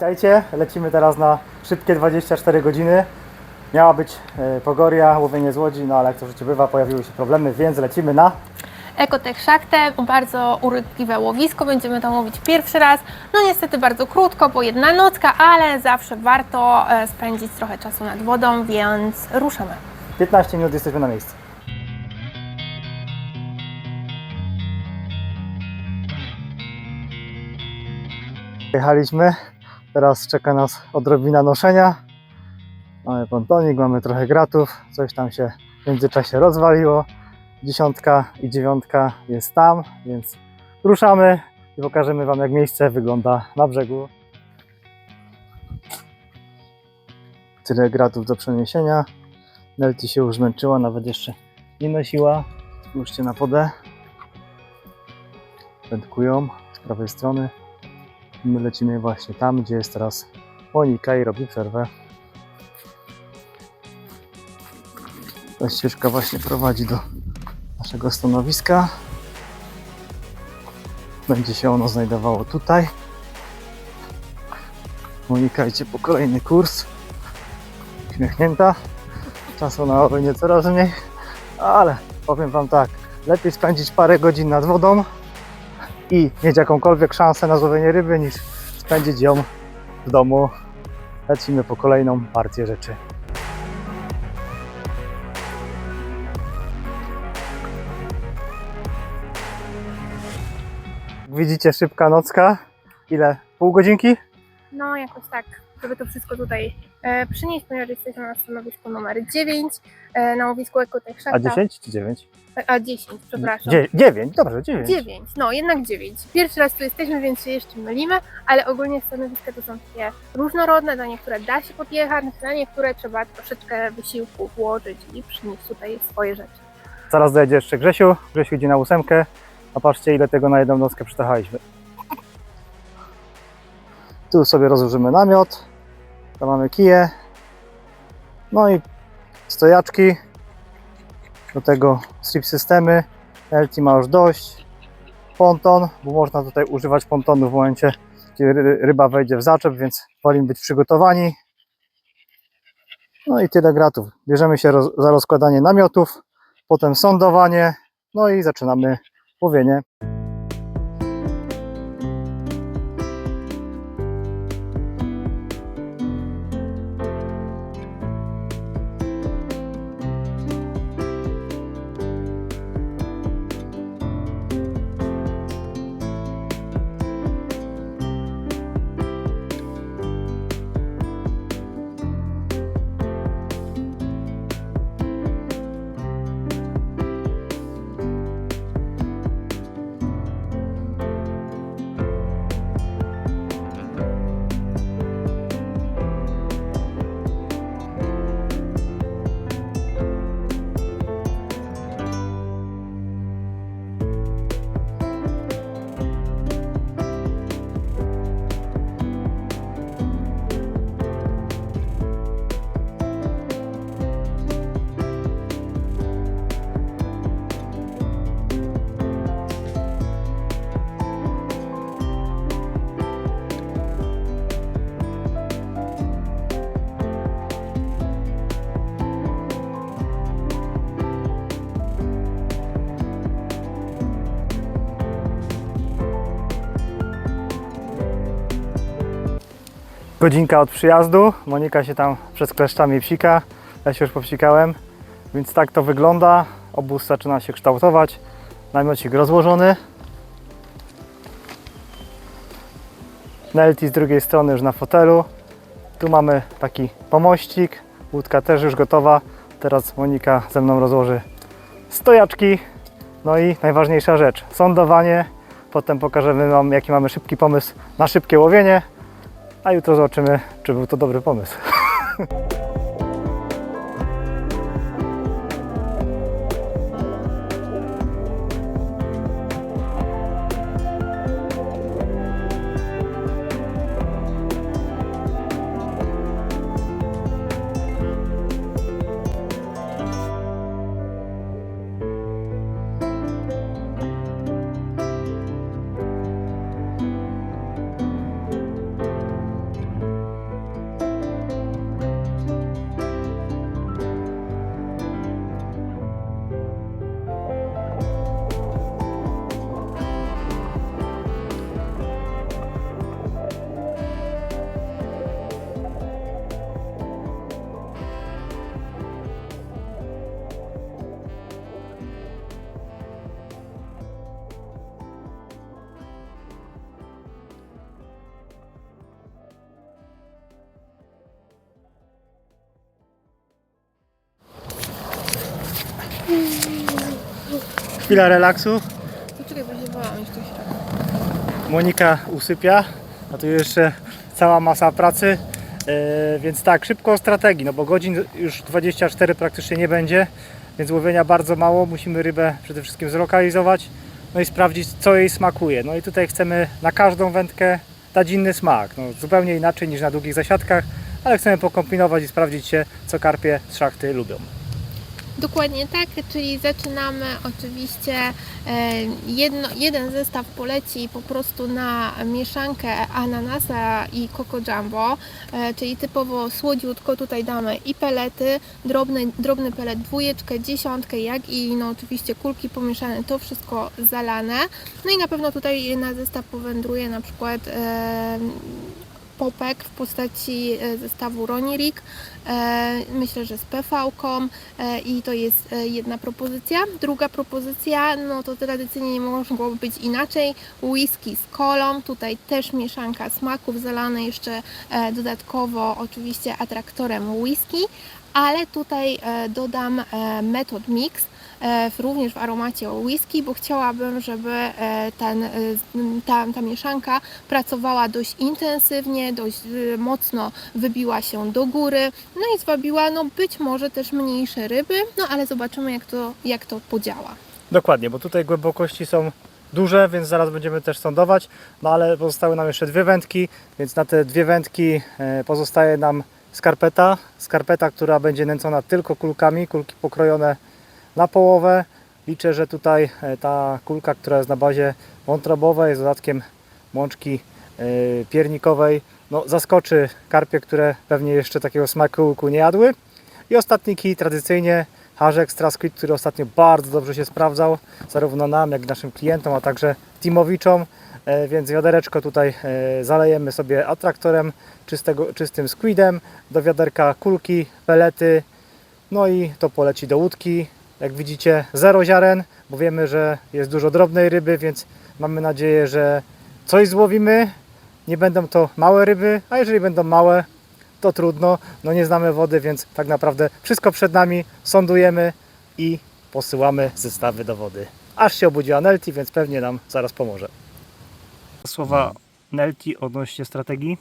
Witajcie, lecimy teraz na szybkie 24 godziny. Miała być e, pogoria, łowienie z łodzi, no ale jak to życie bywa, pojawiły się problemy, więc lecimy na... Ekotech Szaktę, bardzo urokliwe łowisko, będziemy tam łowić pierwszy raz. No niestety bardzo krótko, bo jedna nocka, ale zawsze warto e, spędzić trochę czasu nad wodą, więc ruszamy. 15 minut jesteśmy na miejscu. Jechaliśmy, teraz czeka nas odrobina noszenia. Mamy pontonik, mamy trochę gratów, coś tam się w międzyczasie rozwaliło. Dziesiątka i dziewiątka jest tam, więc ruszamy i pokażemy Wam jak miejsce wygląda na brzegu. Tyle gratów do przeniesienia. Nelti się już zmęczyła, nawet jeszcze nie nosiła. Spójrzcie na podę. Wędkują z prawej strony. My lecimy właśnie tam, gdzie jest teraz Monika i robi przerwę. Ta ścieżka właśnie prowadzi do naszego stanowiska. Będzie się ono znajdowało tutaj. Monika idzie po kolejny kurs. Uśmiechnięta. Czasu na łowienie coraz mniej, ale powiem Wam tak, lepiej spędzić parę godzin nad wodą i mieć jakąkolwiek szansę na złowienie ryby, niż spędzić ją w domu. Lecimy po kolejną partię rzeczy. Widzicie szybka nocka. Ile? Pół godzinki? No jakoś tak, żeby to wszystko tutaj e, przynieść, ponieważ jesteśmy na stanowisku numer 9 e, na łowisku Ekotech Szakta. A 10 czy 9? A 10, przepraszam. 9, dobrze, 9. 9, no jednak 9. Pierwszy raz tu jesteśmy, więc się jeszcze mylimy, ale ogólnie stanowiska to są takie różnorodne, na niektóre da się podjechać, na niektóre trzeba troszeczkę wysiłku włożyć i przynieść tutaj swoje rzeczy. Zaraz dojedzie jeszcze Grzesiu. Grzesiu idzie na ósemkę. A patrzcie ile tego na jedną nockę przytachaliśmy. Tu sobie rozłożymy namiot. Tam mamy kije. No i stojaczki. Do tego strip systemy. LT ma już dość. Ponton, bo można tutaj używać pontonu w momencie, kiedy ry- ryba wejdzie w zaczep, więc wolimy być przygotowani. No i tyle gratów. Bierzemy się roz- za rozkładanie namiotów potem sądowanie, no i zaczynamy łowienie. Godzinka od przyjazdu, Monika się tam przed kleszczami psika, ja się już popsikałem, więc tak to wygląda. Obóz zaczyna się kształtować, namiocik rozłożony. Nelti z drugiej strony już na fotelu. Tu mamy taki pomościk, łódka też już gotowa. Teraz Monika ze mną rozłoży stojaczki. No i najważniejsza rzecz, sądowanie. Potem pokażemy Wam, jaki mamy szybki pomysł na szybkie łowienie. A jutro zobaczymy, czy był to dobry pomysł. Chwila relaksu. Poczekaj, bo się wołam jeszcze środek. Monika usypia, a tu jeszcze cała masa pracy. E, więc tak, szybko o strategii, no bo godzin już 24 praktycznie nie będzie, więc łowienia bardzo mało. Musimy rybę przede wszystkim zlokalizować, no i sprawdzić, co jej smakuje. No i tutaj chcemy na każdą wędkę dać inny smak, no, zupełnie inaczej niż na długich zasiadkach, ale chcemy pokombinować i sprawdzić się, co karpie z szachty lubią. Dokładnie tak, czyli zaczynamy oczywiście e, jedno, jeden zestaw poleci po prostu na mieszankę ananasa i coco jumbo, e, czyli typowo słodziutko tutaj damy i pelety, drobny, drobny pelet dwójeczkę, dziesiątkę, jak i no oczywiście kulki pomieszane, to wszystko zalane. No i na pewno tutaj na zestaw powędruje na przykład e, popek w postaci e, zestawu Ronirik, e, myślę, że z PV-ką e, i to jest jedna propozycja. Druga propozycja, no to tradycyjnie nie mogłoby być inaczej, whisky z kolą, tutaj też mieszanka smaków zalane jeszcze dodatkowo oczywiście atraktorem whisky, ale tutaj dodam Method Mix, również w aromacie whisky, bo chciałabym, żeby e, ten, e, ta, ta mieszanka pracowała dość intensywnie, dość y, mocno wybiła się do góry, no i zwabiła no być może też mniejsze ryby, no ale zobaczymy jak to, jak to podziała. Dokładnie, bo tutaj głębokości są duże, więc zaraz będziemy też sądować, no ale pozostały nam jeszcze dwie wędki, więc na te dwie wędki e, pozostaje nam skarpeta, skarpeta, która będzie nęcona tylko kulkami, kulki pokrojone na połowę. Liczę, że tutaj e, ta kulka, która jest na bazie wątrobowej z dodatkiem mączki e, piernikowej, no, zaskoczy karpie, które pewnie jeszcze takiego smaku nie jadły. I ostatni kij tradycyjnie Harzek z Squid, który ostatnio bardzo dobrze się sprawdzał, zarówno nam, jak i naszym klientom, a także teamowiczom. E, Więc wiadereczko tutaj zalejemy sobie atraktorem, czystego, czystym squidem, do wiaderka kulki, pelety, no i to poleci do łódki. Jak widzicie, zero ziaren, bo wiemy, że jest dużo drobnej ryby, więc mamy nadzieję, że coś złowimy. Nie będą to małe ryby, a jeżeli będą małe, to trudno. No nie znamy wody, więc tak naprawdę wszystko przed nami, sądujemy i posyłamy zestawy do wody. Aż się obudziła Nelti, więc pewnie nam zaraz pomoże. Słowa Nelti odnośnie strategii?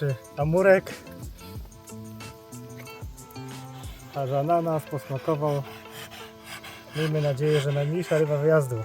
Pierwszy amurek. aż ananas posmakował. Miejmy nadzieję, że najmniejsza ryba wyjazdu.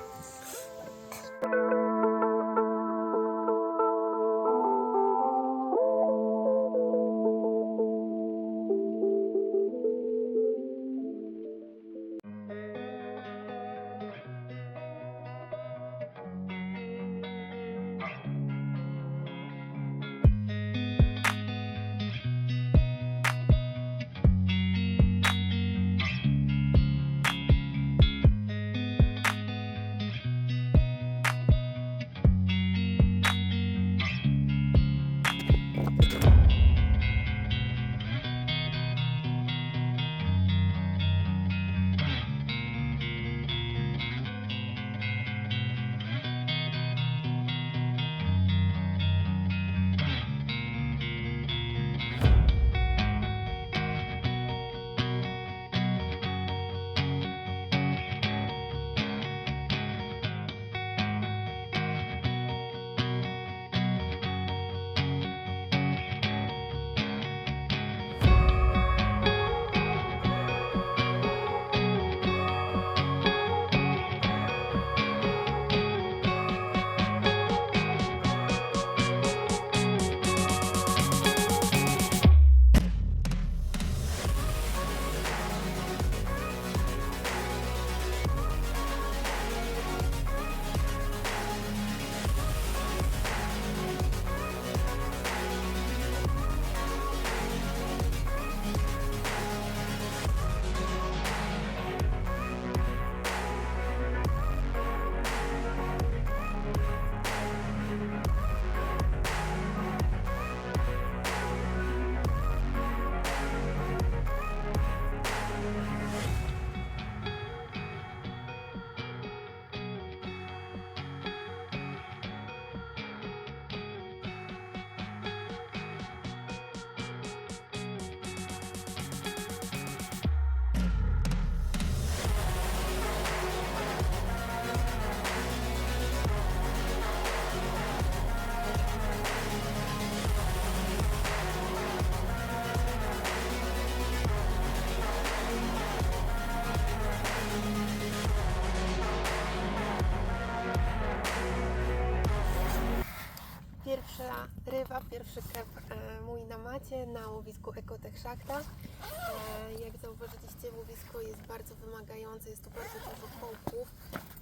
Pierwszy krep e, mój na macie na łowisku Ekotech Szakta. E, jak zauważyliście, łowisko jest bardzo wymagające, jest tu bardzo dużo kołków,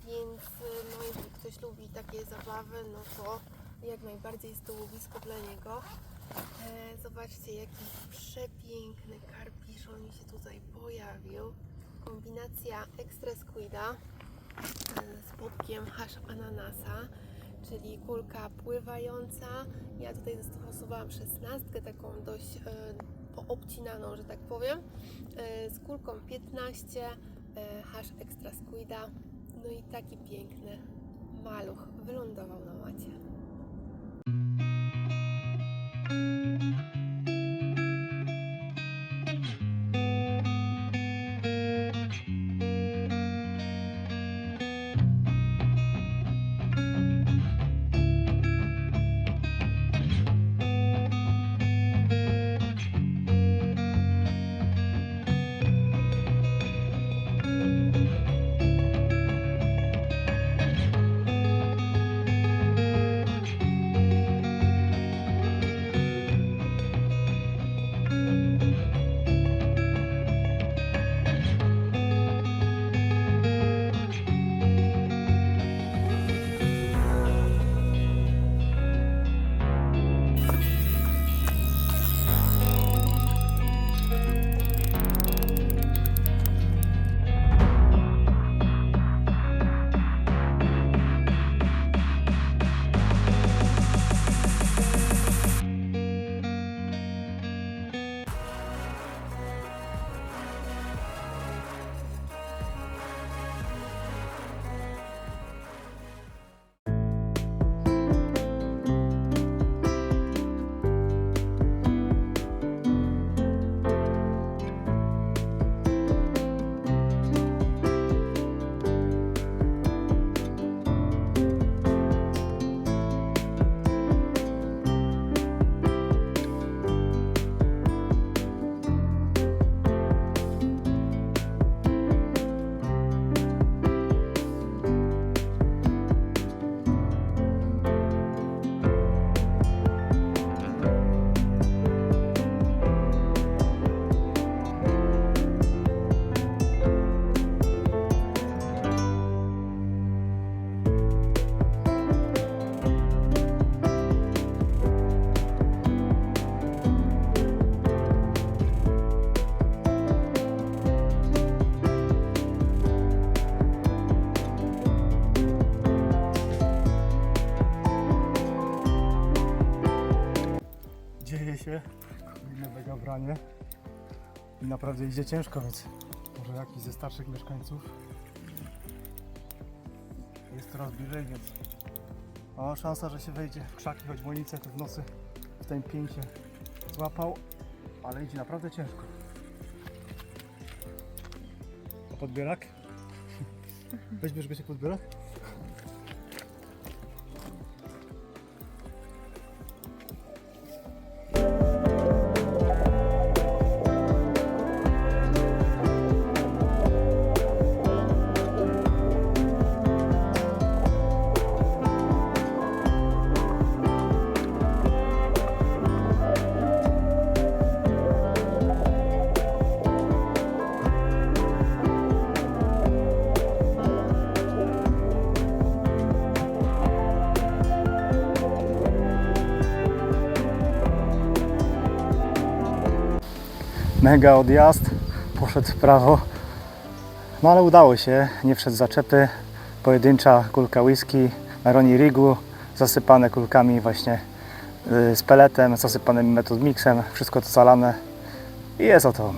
więc e, no, ktoś lubi takie zabawy, no to jak najbardziej jest to łowisko dla niego. Zobaczcie, jaki przepiękny karpiszon mi się tutaj pojawił. Kombinacja ekstra squida z bobkiem hash ananasa, czyli kulka pływająca. Ja tutaj zastosowałam szesnastkę, taką dość e, poobcinaną, że tak powiem, e, z kulką 15, e, hash extra squida. No i taki piękny maluch wylądował na macie. Naprawdę idzie ciężko, więc może jakiś ze starszych mieszkańców jest coraz bliżej, więc o, szansa, że się wejdzie w krzaki, choć łonicę tu w nocy w tym pięcie złapał, ale idzie naprawdę ciężko. A podbierak? Weźmiesz go się podbierak? Mega odjazd, poszedł w prawo. No ale udało się, nie wszedł zaczepy. Pojedyncza kulka whisky na Roni Rigu, zasypane kulkami właśnie y, z peletem, zasypanym metod mixem, wszystko to zalane i jest o to.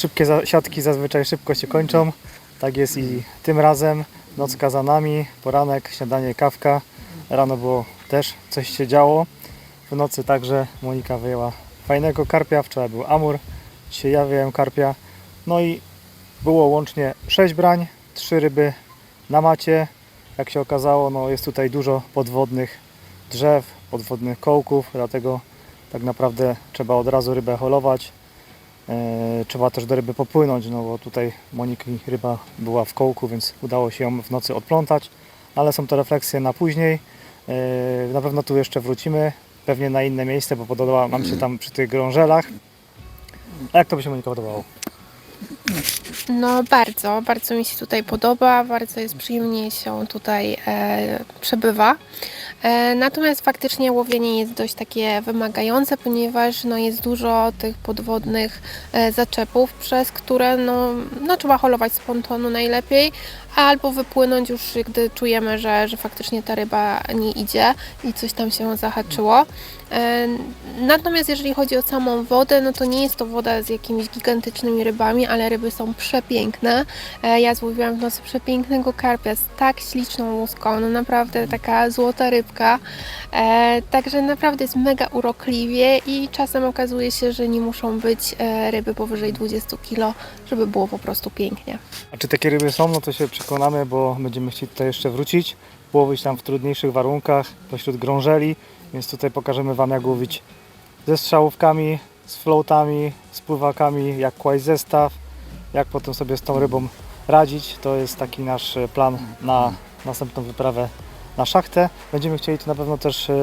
Szybkie siatki zazwyczaj szybko się kończą. Tak jest i tym razem. Nocka za nami, poranek, śniadanie, kawka. Rano było też coś się działo. W nocy także Monika wyjęła fajnego karpia. Wczoraj był amur, dzisiaj ja wyjąłem karpia. No i było łącznie 6 brań, 3 ryby na macie. Jak się okazało, no jest tutaj dużo podwodnych drzew, podwodnych kołków, dlatego tak naprawdę trzeba od razu rybę holować. E, trzeba też do ryby popłynąć, no bo tutaj Moniki ryba była w kołku, więc udało się ją w nocy odplątać, ale są to refleksje na później. E, na pewno tu jeszcze wrócimy, pewnie na inne miejsce, bo podoba nam się tam przy tych grążelach. A jak to by się Monika podobało? No bardzo, bardzo mi się tutaj podoba, bardzo jest przyjemnie się tutaj e, przebywa. E, natomiast faktycznie łowienie jest dość takie wymagające, ponieważ no, jest dużo tych podwodnych e, zaczepów, przez które no, no, trzeba holować z pontonu najlepiej, albo wypłynąć już, gdy czujemy, że, że faktycznie ta ryba nie idzie i coś tam się zahaczyło. E, Natomiast jeżeli chodzi o samą wodę, no to nie jest to woda z jakimiś gigantycznymi rybami, ale ryby są przepiękne. E, Ja złowiłam w nocy przepięknego karpia z tak śliczną łuską, no naprawdę taka złota rybka. E, Także naprawdę jest mega urokliwie i czasem okazuje się, że nie muszą być ryby powyżej 20 kg, żeby było po prostu pięknie. A czy takie ryby są, no to się przekonamy, bo będziemy chcieli tutaj jeszcze wrócić, łowić tam w trudniejszych warunkach, pośród grążeli, więc tutaj pokażemy Wam jak łowić ze strzałówkami, z floatami, z pływakami, jak kłaść zestaw, jak potem sobie z tą rybą radzić. To jest taki nasz e, plan na następną wyprawę na szachtę. Będziemy chcieli tu na pewno też e,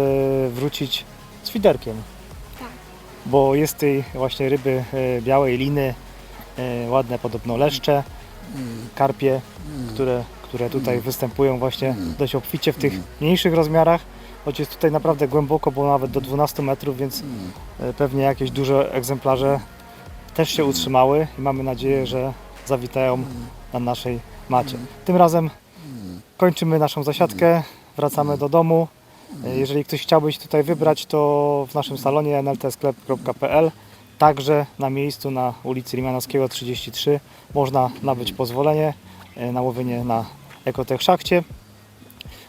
wrócić z fiderkiem, Tak. bo jest tej właśnie ryby e, białej liny, ładne podobno leszcze, karpie, które, które tutaj występują właśnie dość obficie w tych mniejszych rozmiarach, choć jest tutaj naprawdę głęboko, bo nawet do 12 metrów, więc e, pewnie jakieś duże egzemplarze też się utrzymały i mamy nadzieję, że zawitają na naszej macie. Tym razem kończymy naszą zasiadkę, wracamy do domu. E, Jeżeli ktoś chciałby się tutaj wybrać, to w naszym salonie nltsklep.pl Także na miejscu na ulicy Limanowskiego 33 można nabyć pozwolenie e, na łowienie na Ekotech Szachcie.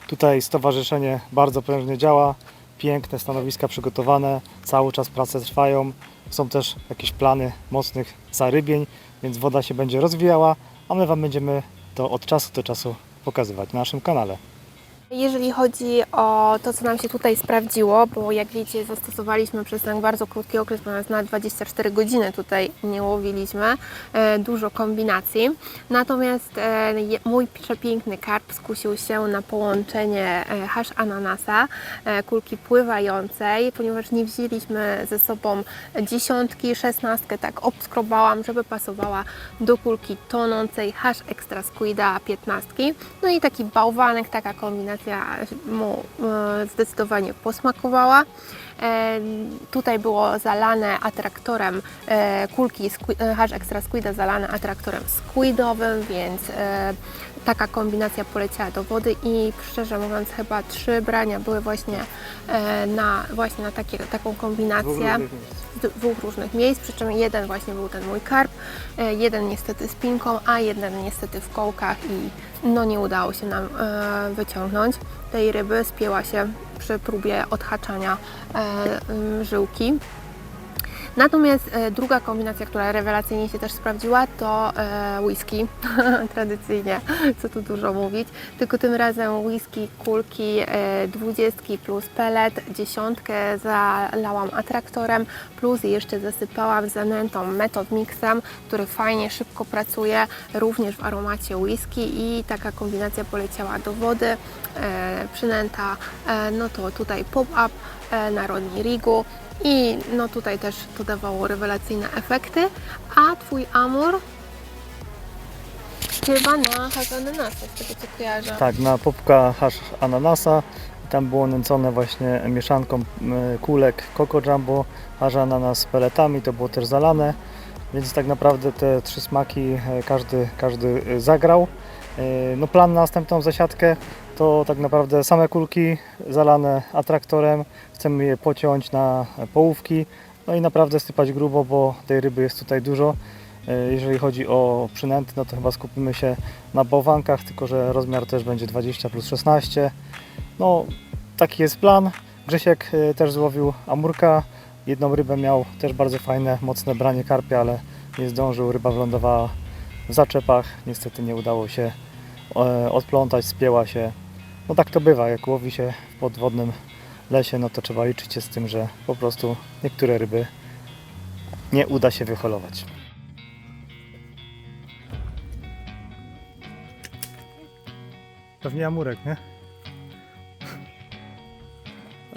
Tutaj stowarzyszenie bardzo prężnie działa, piękne stanowiska przygotowane, cały czas prace trwają. Są też jakieś plany mocnych zarybień, więc woda się będzie rozwijała, a my Wam będziemy to od czasu do czasu pokazywać na naszym kanale. Jeżeli chodzi o to, co nam się tutaj sprawdziło, bo jak wiecie, zastosowaliśmy przez ten bardzo krótki okres, ponad na 24 godziny tutaj nie łowiliśmy, e, dużo kombinacji. Natomiast e, mój przepiękny karp skusił się na połączenie e, hasz ananasa, kulki pływającej, ponieważ nie wzięliśmy ze sobą dziesiątki, szesnastkę, tak obskrobałam, żeby pasowała do kulki tonącej, hasz extra squida piętnastki. No i taki bałwanek, taka kombinacja mu e, zdecydowanie posmakowała. E, Tutaj było zalane atraktorem e, kulki hash extra squida zalane atraktorem squidowym, więc taka kombinacja poleciała do wody i szczerze mówiąc chyba trzy brania były właśnie e, na, właśnie na takie, taką kombinację. Z dwóch różnych miejsc, przy czym jeden właśnie był ten mój karp, e, jeden niestety z pinką, a jeden niestety w kołkach i no nie udało się nam e, wyciągnąć tej ryby, spięła się przy próbie odhaczania żyłki. Natomiast e, druga kombinacja, która rewelacyjnie się też sprawdziła, to e, whisky. Tradycyjnie, co tu dużo mówić. Tylko tym razem whisky, kulki e, 20 plus pellet, dziesiątkę zalałam atraktorem, plus jeszcze zasypałam zanętą method mixem, który fajnie, szybko pracuje, również w aromacie whisky i taka kombinacja poleciała do wody. Przynęta, no to tutaj pop-up na Rodney Rigu. I no tutaj też to dawało rewelacyjne efekty. A Twój Amur? Chyba na Hazananasa, z tego co kojarzę. Tak, na popka hasz ananasa. Tam było nęcone właśnie mieszanką kulek Coco Jumbo, hasz ananas z peletami, to było też zalane. Więc tak naprawdę te trzy smaki e, każdy, każdy e, zagrał. E, No plan na następną zasiadkę to tak naprawdę same kulki zalane atraktorem. Chcemy je pociąć na połówki. No i naprawdę sypać grubo, bo tej ryby jest tutaj dużo. E, Jeżeli chodzi o przynęty, no to chyba skupimy się na bałwankach, tylko że rozmiar też będzie 20 plus 16. No, taki jest plan. Grzesiek e, też złowił amurka. Jedną rybę miał też bardzo fajne, mocne branie karpia, ale nie zdążył. Ryba wylądowała w zaczepach. Niestety nie udało się e, odplątać, spięła się. No tak to bywa, jak łowi się w podwodnym lesie, no to trzeba liczyć się z tym, że po prostu niektóre ryby nie uda się wyholować. Pewnie amurek, nie?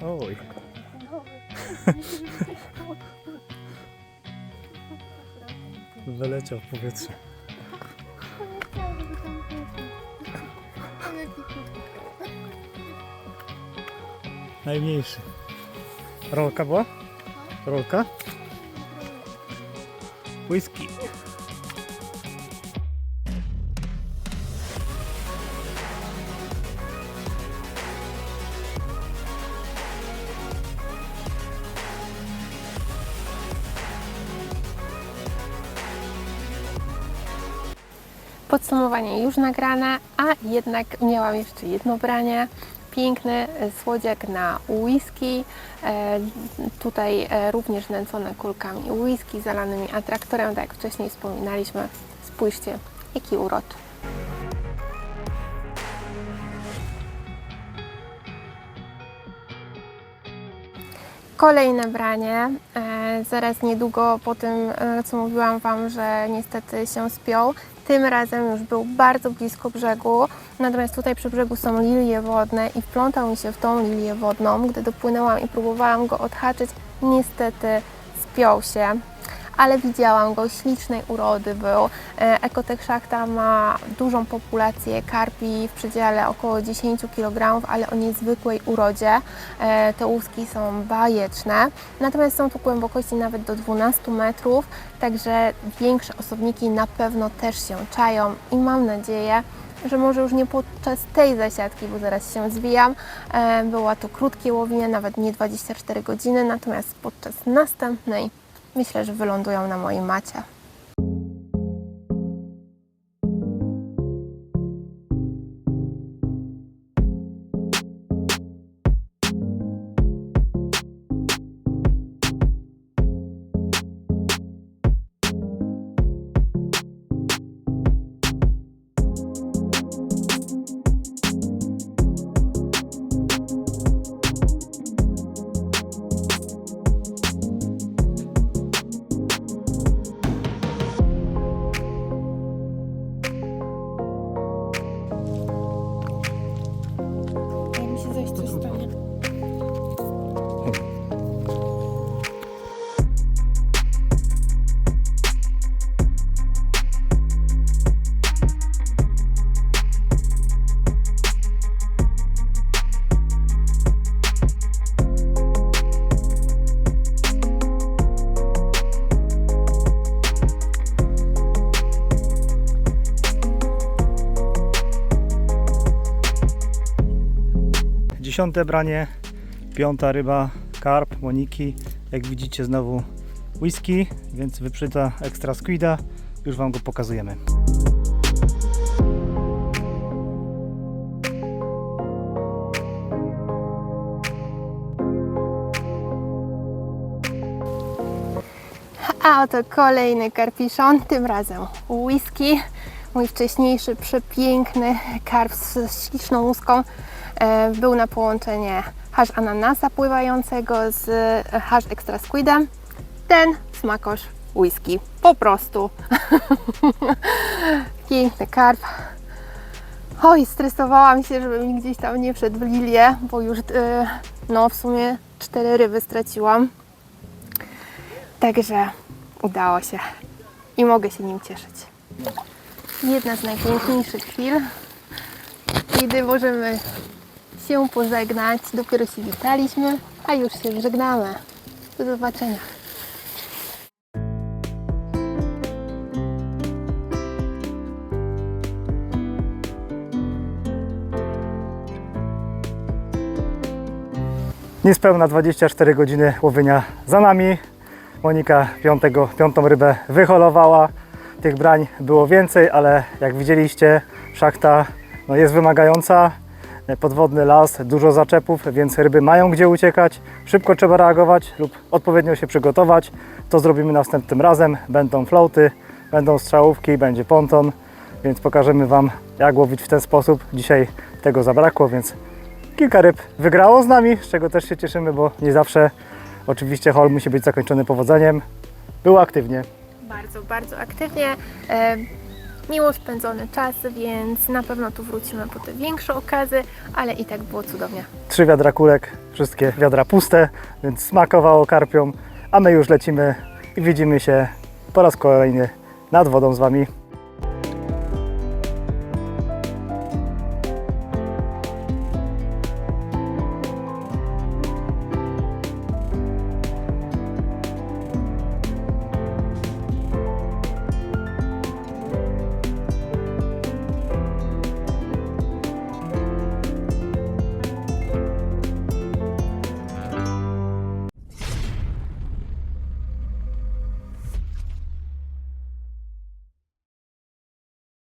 Oj. Wyleciał w powietrze. Najmniejszy. Rolka była? Rolka? Whisky. Podsumowanie już nagrane, a jednak miałam jeszcze jedno branie. Piękny słodziak na whisky. E, tutaj e, również nęcone kulkami whisky zalanymi atraktorem, tak jak wcześniej wspominaliśmy. Spójrzcie, jaki urok. Kolejne branie, e, zaraz niedługo po tym, co mówiłam Wam, że niestety się spiął. Tym razem już był bardzo blisko brzegu, natomiast tutaj przy brzegu są lilie wodne i wplątał mi się w tą lilię wodną. Gdy dopłynęłam i próbowałam go odhaczyć, niestety spiął się, ale widziałam go, ślicznej urody był. E, Ekotech Szachta ma dużą populację karpi w przedziale około 10 kg, ale o niezwykłej urodzie. E, Te łuski są bajeczne, natomiast są tu głębokości nawet do 12 metrów, także większe osobniki na pewno też się czają i mam nadzieję, że może już nie podczas tej zasiadki, bo zaraz się zwijam. E, Była to krótkie łowienie, nawet nie 24 godziny, natomiast podczas następnej myślę, że wylądują na mojej macie. Dziesiąte branie, piąta ryba, karp, moniki. Jak widzicie znowu whisky, więc wyprzyta ekstra squida. Już Wam go pokazujemy. A oto kolejny karpiszon, tym razem whisky. Mój wcześniejszy przepiękny karp z śliczną łuską e, był na połączenie hasz ananasa pływającego z e, hasz extra squidem. Ten smakosz whisky. Po prostu. Piękny karp. Oj, stresowałam się, żeby mi gdzieś tam nie wszedł w lilię, bo już e, no w sumie cztery ryby straciłam. Także udało się i mogę się nim cieszyć. Jedna z najpiękniejszych chwil, kiedy możemy się pożegnać. Dopiero się witaliśmy, a już się żegnamy. Do zobaczenia. Niespełna 24 godziny łowienia za nami. Monika piątego, piątą rybę wyholowała. Tych brań było więcej, ale jak widzieliście, szachta no, jest wymagająca. Podwodny las, dużo zaczepów, więc ryby mają gdzie uciekać. Szybko trzeba reagować lub odpowiednio się przygotować. To zrobimy następnym razem. Będą floaty, będą strzałówki, będzie ponton, więc pokażemy Wam, jak łowić w ten sposób. Dzisiaj tego zabrakło, więc kilka ryb wygrało z nami, z czego też się cieszymy, bo nie zawsze oczywiście hol musi być zakończony powodzeniem. Było aktywnie. Bardzo, bardzo aktywnie. Miło spędzony czas, więc na pewno tu wrócimy po te większe okazy, ale i tak było cudownie. Trzy wiadra kulek, wszystkie wiadra puste, więc smakowało karpią, a my już lecimy i widzimy się po raz kolejny nad wodą z Wami.